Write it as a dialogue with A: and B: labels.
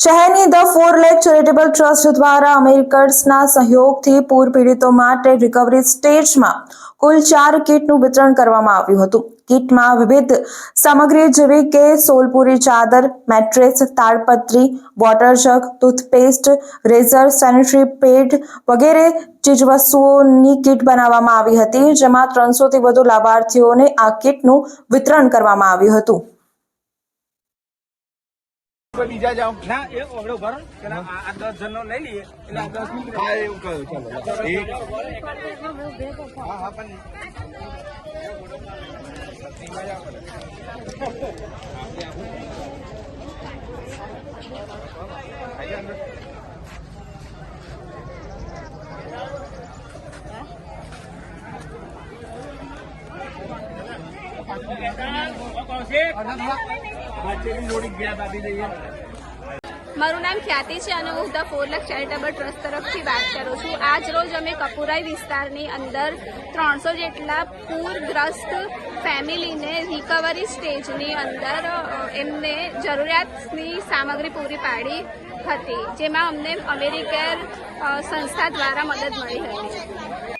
A: શહેરની the four lake charitable trust દ્વારા અમેરિકર્સના સહયોગથી પૂર પીડિતો માટે રિકવરી સ્ટેજમાં કુલ ચાર કીટનું વિતરણ કરવામાં આવ્યું હતું. કીટમાં વિવિધ સામગ્રી જેવી કે સોલપુરી ચાદર, mattress, તાડપત્રી, water jug, toothpaste, razor, sanitary pad વગેરે ચીજવસ્તુઓની કીટ બનાવવામાં આવી હતી, જેમાં ત્રણસોથી વધુ લાભાર્થીઓને આ કીટનું વિતરણ કરવામાં આવ્યું હતું.
B: બીજા જાઓ.
C: ના એ ઓગળો ભરો આ દસ દસ જણનો લઈ લઈએ. એટલે આ દસ મિનિટ
B: હા એવું કહ્યું. ચાલો એક હા હા પણ
D: મારું નામ ખ્યાતિ છે અને હું the four lakh charitable trust તરફથી વાત કરું છું. આજ રોજ અમે કપુરાઈ વિસ્તારની અંદર ત્રણસો જેટલા પૂરગ્રસ્ત ફેમિલીને રિકવરી સ્ટેજની અંદર એમને જરૂરિયાતની સામગ્રી પૂરી પાડી હતી, જેમાં અમને અમેરિકેર સંસ્થા દ્વારા મદદ મળી હતી.